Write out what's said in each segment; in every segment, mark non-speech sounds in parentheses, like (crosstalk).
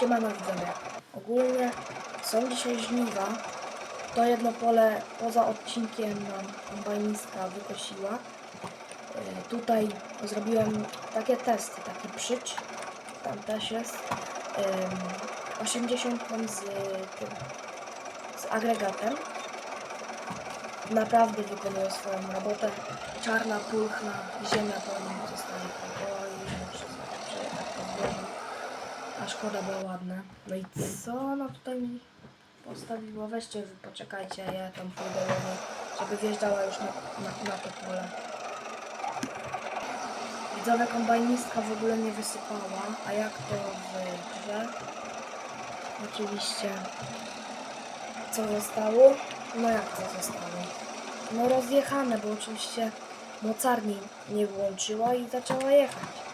Siemano widzowie. Ogólnie są dzisiaj żniwa. To jedno pole poza odcinkiem nam kombajnistka wykosiła. Y, Tutaj zrobiłem takie testy, taki przyć. Tam też jest. Ym, 80 ton z, tym, z agregatem. Naprawdę wykonuje swoją robotę. Czarna, pulchna ziemia po nim zostaje powoli. Muszę sobie przejechać po zbożu. A szkoda była ładna. No i co ona tutaj mi postawiła? Weźcie, poczekajcie, ja tam pójdę żeby wjeżdżała już na, na, na to pole. Widzowa kombajnistka w ogóle nie wysypała, a jak to w? Oczywiście. Co zostało? No jak to zostało? No rozjechane, bo oczywiście mocarni nie włączyła i zaczęła jechać.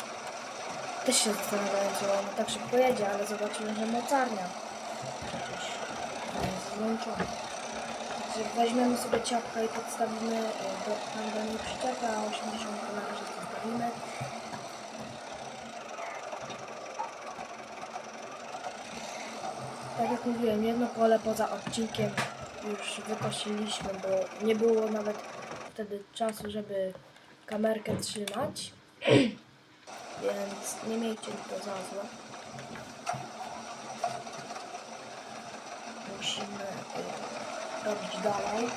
Też się zastanawiałem, czy ona tak szybko jedzie, ale zobaczyłem, że mocarnia przecież jest włączona. Weźmiemy sobie ciapka i podstawimy e, do, tam do niej przyczepę, a 80 na razie zostawimy. Tak jak mówiłem, jedno pole poza odcinkiem już wykosiliśmy, bo nie było nawet wtedy czasu, żeby kamerkę trzymać. (clears throat) Więc nie miejcie mi to za złe. Musimy y, robić dalej.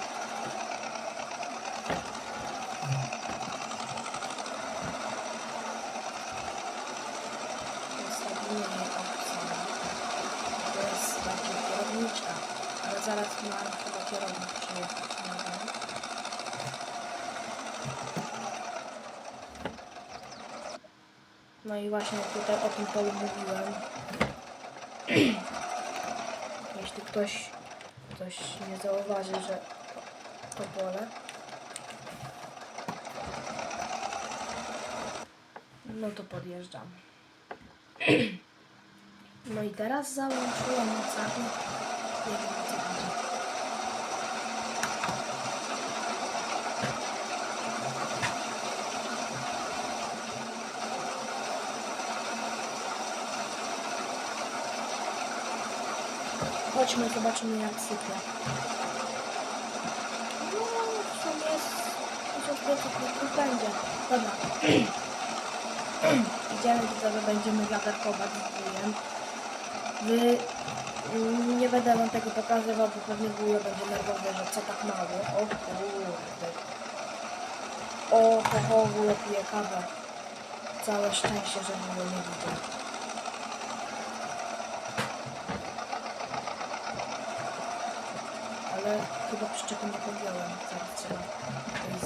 Zostawimy jej opcję. To jest bardziej kierowniczka, ale zaraz ma chyba kierownik przyjechać. Nie wiem. No i właśnie tutaj o tym polu mówiłem. (clears throat) Jeśli ktoś, ktoś nie zauważy, że to, pole. No to podjeżdżam. (clears throat) No i teraz załączyłem mocarnik. Nie wiem o co chodzi. Chodźmy, zobaczymy jak sypie. No, w sumie jest 1500 litrów będzie. Dobra. (clears throat) Idziemy widzowie, będziemy wiaderkować z wujem. Wy... mm, Nie będę wam tego pokazywał, bo pewnie wujo będzie nerwowy, że co tak mało. O kurde. O, ho, ho, wujo pije kawę. Całe szczęście, że wujo nie widzę. Ale chyba przyczepy nie podjąłem. Zaraz trzeba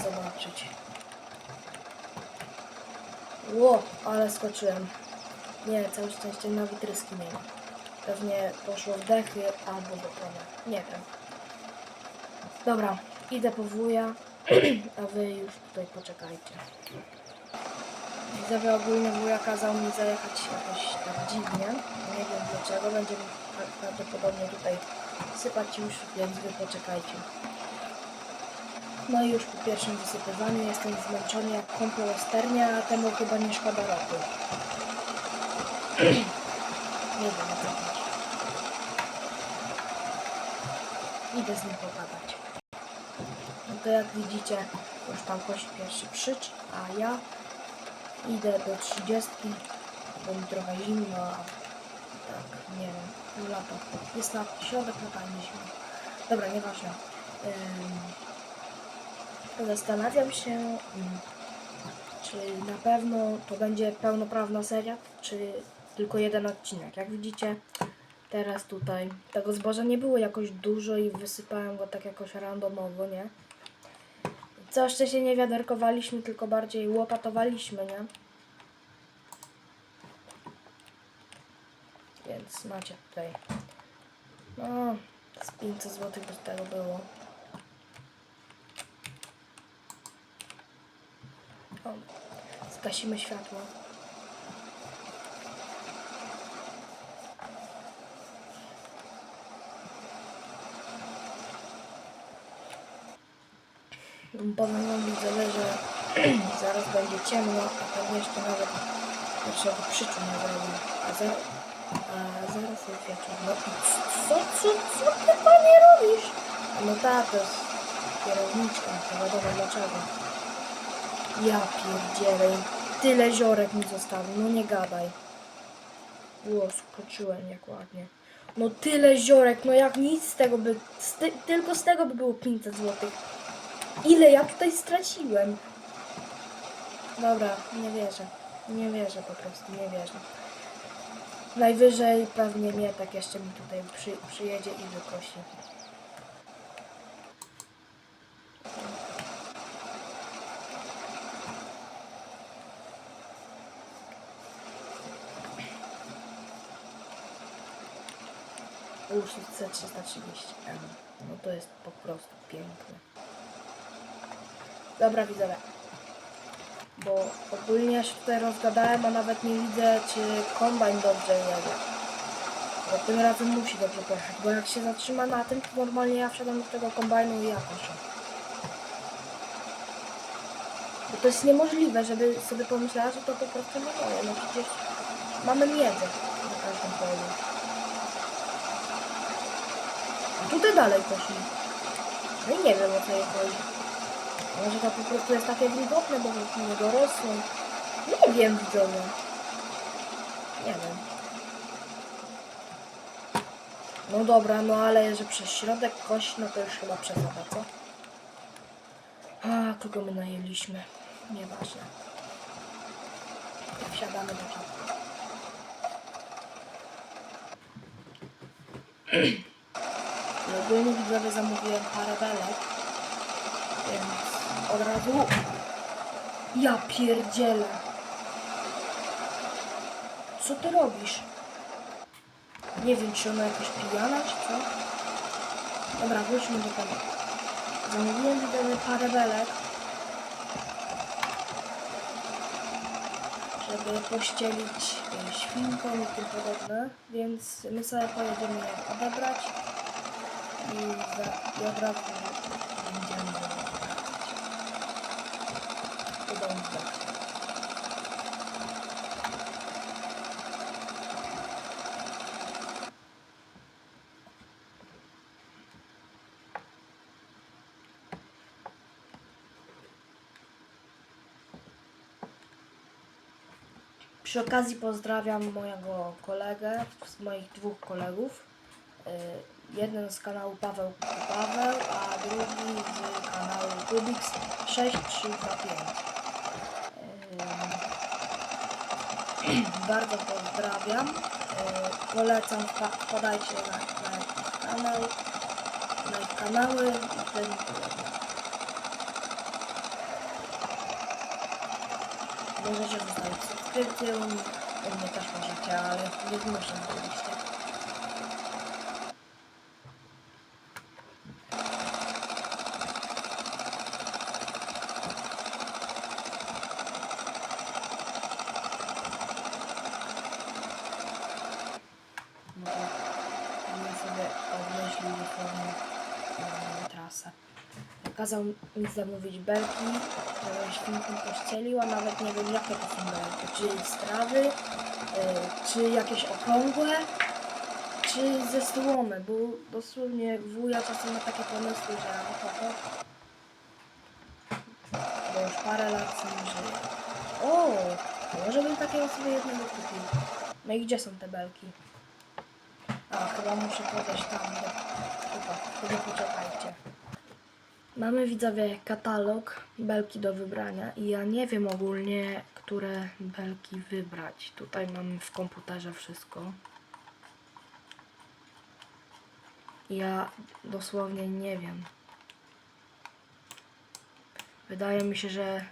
zobaczyć. Ło, ale skoczyłem. Nie, całe szczęście na wytryski nie ma. Pewnie poszło w dechy albo w oponę. Nie wiem. Dobra, idę po wuja, (clears throat) a wy już tutaj poczekajcie. Widzowie ogólnie wuja kazał mi zajechać jakoś tak dziwnie. Nie wiem dlaczego. Będzie prawdopodobnie tutaj sypać już, więc wy poczekajcie. No i już po pierwszym wysypywaniu jestem zmęczony jak kąpiel osternia, a temu chyba nie szkoda ropy. (clears throat) nie wiem co chodzi. Idę z nim pogadać. No to jak widzicie, już tam kosi pierwszy przycz, a ja idę do 30, bo mi trochę zimno, nie wiem, lata. Jest na środek lata, nie. Dobra, nieważne. Zastanawiam się, czy na pewno to będzie pełnoprawna seria, czy tylko jeden odcinek. Jak widzicie, teraz tutaj tego zboża nie było jakoś dużo i wysypałem go tak jakoś randomowo, nie? Co szczęście nie wiaderkowaliśmy, tylko bardziej łopatowaliśmy, nie? Więc macie tutaj. No, z 500 zł by tego było. O, zgasimy światło. Powiem wam widzowie, że zaraz będzie ciemno, a pewnie jeszcze nawet pierwszego przyczu nie zrobił. A, za, a zaraz sobie wieczór. No co, co, co ty panie robisz? No tak, to jest kierowniczka, to wiadomo dlaczego. Ja pierdzielę, tyle ziorek mi zostawił, no nie gadaj. Było, skoczyłem jak ładnie. No tyle ziorek, no jak nic z tego by, z ty, tylko z tego by było 500 zł. Ile ja tutaj straciłem? Dobra, nie wierzę. Nie wierzę po prostu, nie wierzę. Najwyżej pewnie Mietek jeszcze mi tutaj przy, przyjedzie i wykosi. Już C330M. No to jest po prostu piękne. Dobra widzowie. Bo ogólnie ja się tutaj rozgadałem, a nawet nie widzę, czy kombajn dobrze jedzie. Bo tym razem musi dobrze pojechać, bo jak się zatrzyma na tym, to normalnie ja wsiadam do tego kombajnu i ja. Bo to jest niemożliwe, żeby sobie pomyślała, że to po prostu nie moje. No przecież mamy miedzę na każdym polu. A tutaj dalej kosi. No i nie wiem o co jej chodzi. Może to po prostu jest takie wilgotne, bo nie dorosło. Nie wiem, widzowie. Nie wiem. No dobra, no ale że przez środek kość, no to już chyba przesada, co? A, kogo my najęliśmy? Nieważne. Wsiadamy do czapki. I (clears throat) ogólnie widzowie zamówiłem parę belek. Od razu... Ja pierdzielę. Co ty robisz? Nie wiem, czy ona jakaś pijana, czy co? Dobra, wróćmy do tego. Zamówiłem widzowie parę belek. Żeby pościelić e, świnką i tym podobne. Więc my sobie pojedziemy je odebrać. I, za, i od razu będziemy do domu wracać. Przy okazji pozdrawiam mojego kolegę, moich dwóch kolegów. Y, Jeden z kanału Paweł Paweł, a drugi z kanału Kubix 6325. Ym, Bardzo pozdrawiam. Y, Polecam, wpadajcie na, na ich kanał, na kanały i podobne. Możecie zostawić subskrypcję, u mnie u mnie też możecie, ale nie zmuszę oczywiście. No Kazał mi zamówić belki, żebym świnką pościelił, a nawet nie wiem jakie to są belki. Czy z trawy, y, czy jakieś okrągłe, czy ze słomy, bo dosłownie wuja czasem ma takie pomysły, że ochotę. Bo już parę lat sam żyje. O, może bym takiego sobie jednego kupił. No i gdzie są te belki? A, chyba muszę podejść tam, do, chyba, chyba poczekajcie. Mamy widzowie katalog belki do wybrania i ja nie wiem ogólnie, które belki wybrać. Tutaj mamy w komputerze wszystko. Ja dosłownie nie wiem. Wydaje mi się, że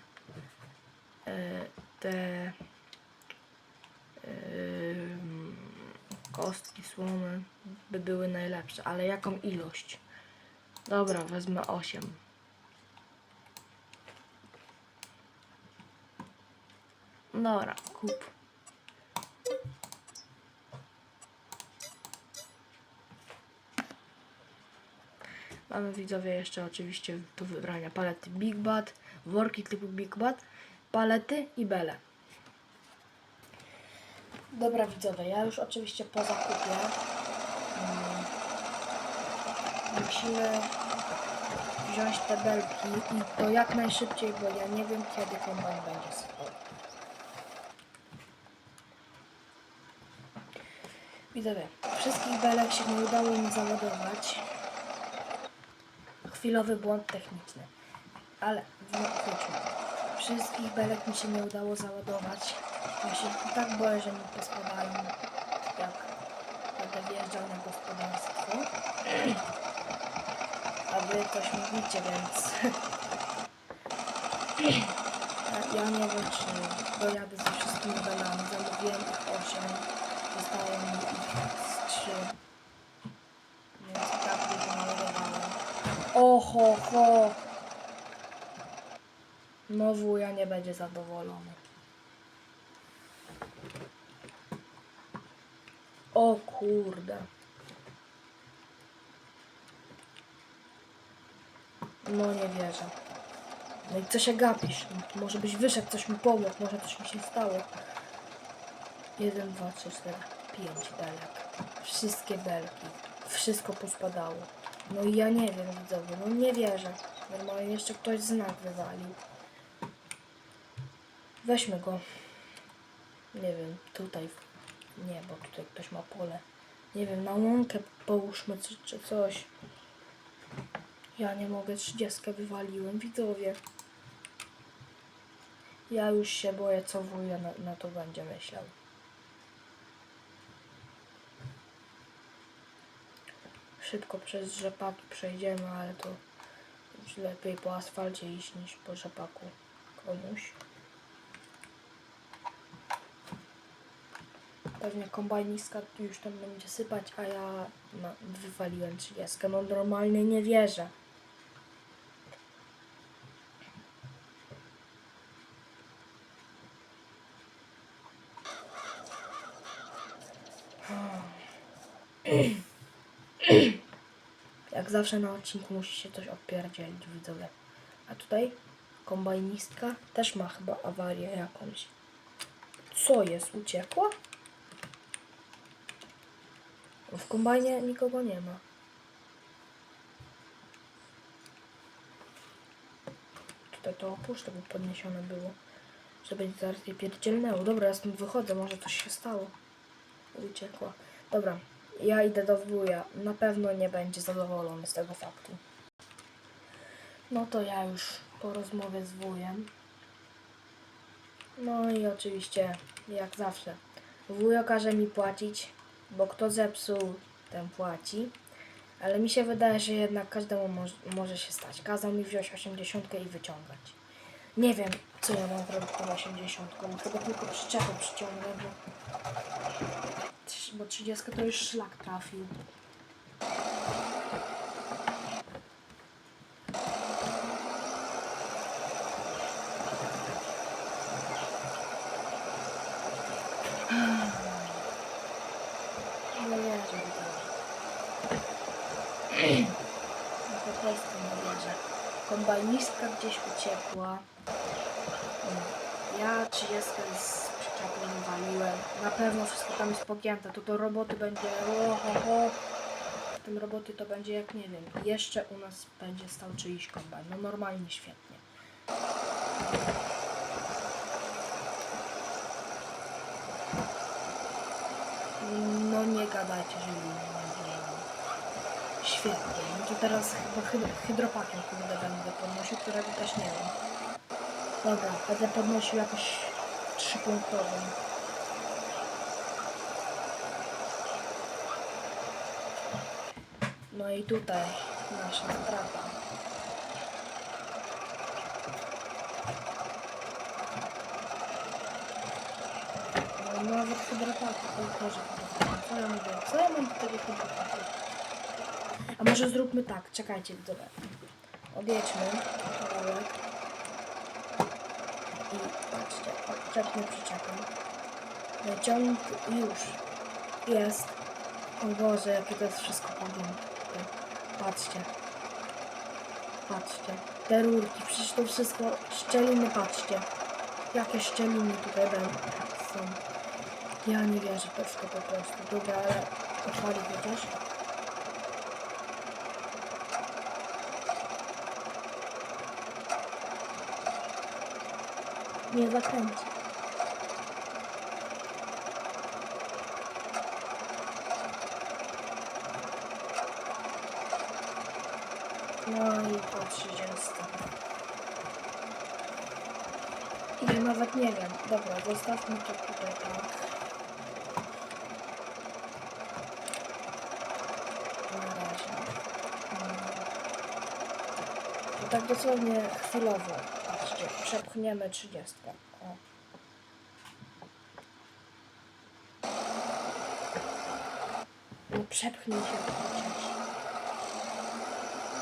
e, te e, kostki słomy by były najlepsze, ale jaką ilość? Dobra, wezmę 8. Dobra, kup. Mamy widzowie jeszcze oczywiście do wybrania palety Big Bad, worki typu Big Bad, palety i bele. Dobra widzowie, ja już oczywiście po zakupie musimy wziąć te belki i to jak najszybciej, bo ja nie wiem kiedy kombajn będzie sypał. Widzowie, wszystkich belek się nie udało mi załadować. Chwilowy błąd techniczny. Ale chodźmy. Wszystkich belek mi się nie udało załadować. Ja się tak boję, że mi pospadają, jak będę wjeżdżał na gospodarstwo. A wy coś mówicie, więc... Ja, ja nie wiem, czy dojadę ze wszystkimi belami. Zamówiłem ich 8. Zostało mi ich z 3. Więc tak dużo naładowałem. Oho, ho! No wuja nie będzie zadowolony. O kurde. No nie wierzę. No i co się gapisz? Może byś wyszedł, coś mi pomógł, może coś mi się stało. Jeden, dwa, trzy, cztery, pięć belek. Wszystkie belki. Wszystko pospadało. No i ja nie wiem, widzowie, no nie wierzę. Normalnie jeszcze ktoś znak wywalił. Weźmy go. Nie wiem, tutaj. Nie, bo tutaj ktoś ma pole. Nie wiem, na łąkę połóżmy czy, czy coś. Ja nie mogę, 30 wywaliłem, widzowie. Ja już się boję, co wuja na, na to będzie myślał. Szybko przez rzepaki przejdziemy, ale to już lepiej po asfalcie iść niż po rzepaku komuś. Pewnie kombajniska już tam będzie sypać, a ja no, wywaliłem 30. No normalnie nie wierzę. Jak zawsze na odcinku musi się coś odpierdzielić, widzowie. A tutaj kombajnistka też ma chyba awarię jakąś. Co jest? Uciekła? W kombajnie nikogo nie ma. Tutaj to opuszczę, bo podniesione było. Żeby zaraz je pierdzielnęło. Dobra, ja stąd wychodzę, może coś się stało. Uciekła. Dobra, ja idę do wuja. Na pewno nie będzie zadowolony z tego faktu. No to ja już po rozmowie z wujem. No i oczywiście, jak zawsze, wujo każe mi płacić, bo kto zepsuł, ten płaci. Ale mi się wydaje, że jednak każdemu moż, może się stać. Kazał mi wziąć 80 i wyciągać. Nie wiem, co ja mam zrobić tą 80. Chyba tylko przyczepę przyciągnę, bo, bo 30 to już szlak trafił. To. No. Kombajnistka gdzieś uciekła. Ja 30 z przyczepą waliłem. Pewno wszystko tam jest pogięte. To do roboty będzie W tym roboty to będzie jak nie wiem. Jeszcze u nas będzie stał czyjś kombajn. No normalnie świetnie. No nie gadajcie, że nie. Świetnie. No to teraz chyba hyd- hydropakiem kurde będę podnosił, którego też nie wiem. Dobra, będę podnosił jakoś trzypunktową. No i tutaj nasza strata. No nawet hydropaki, to też Co ja mówię? Co ja mam do tego hydropaku? A może zróbmy tak, czekajcie widzowie. Odjedźmy kawałek. I patrzcie, odczepmy przyczepę. Ciągnik już jest. O Boże, jakie to jest wszystko pogięte. Patrzcie. Patrzcie. Te rurki, przecież to wszystko szczeliny, patrzcie. Jakie szczeliny tutaj będą są. Ja nie wierzę to wszystko po prostu. Dobra, ale odpali chociaż. Nie zakręci. No i po 30. Ja nawet nie wiem. Dobra, zostawmy to tutaj tak. Na razie. Mm. To tak dosłownie chwilowo. Patrzcie, przepchniemy 30. O. No przepchnij się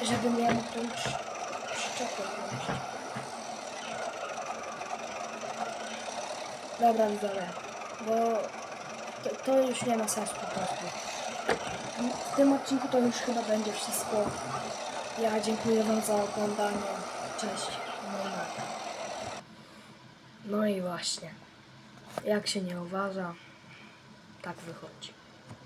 ja mógł tą przy- przyczepę. Dobra, widzowie, bo to, to już nie ma sensu po prostu. W tym odcinku to już chyba będzie wszystko. Ja dziękuję Wam za oglądanie. Cześć. No i, no i właśnie. Jak się nie uważa, tak wychodzi.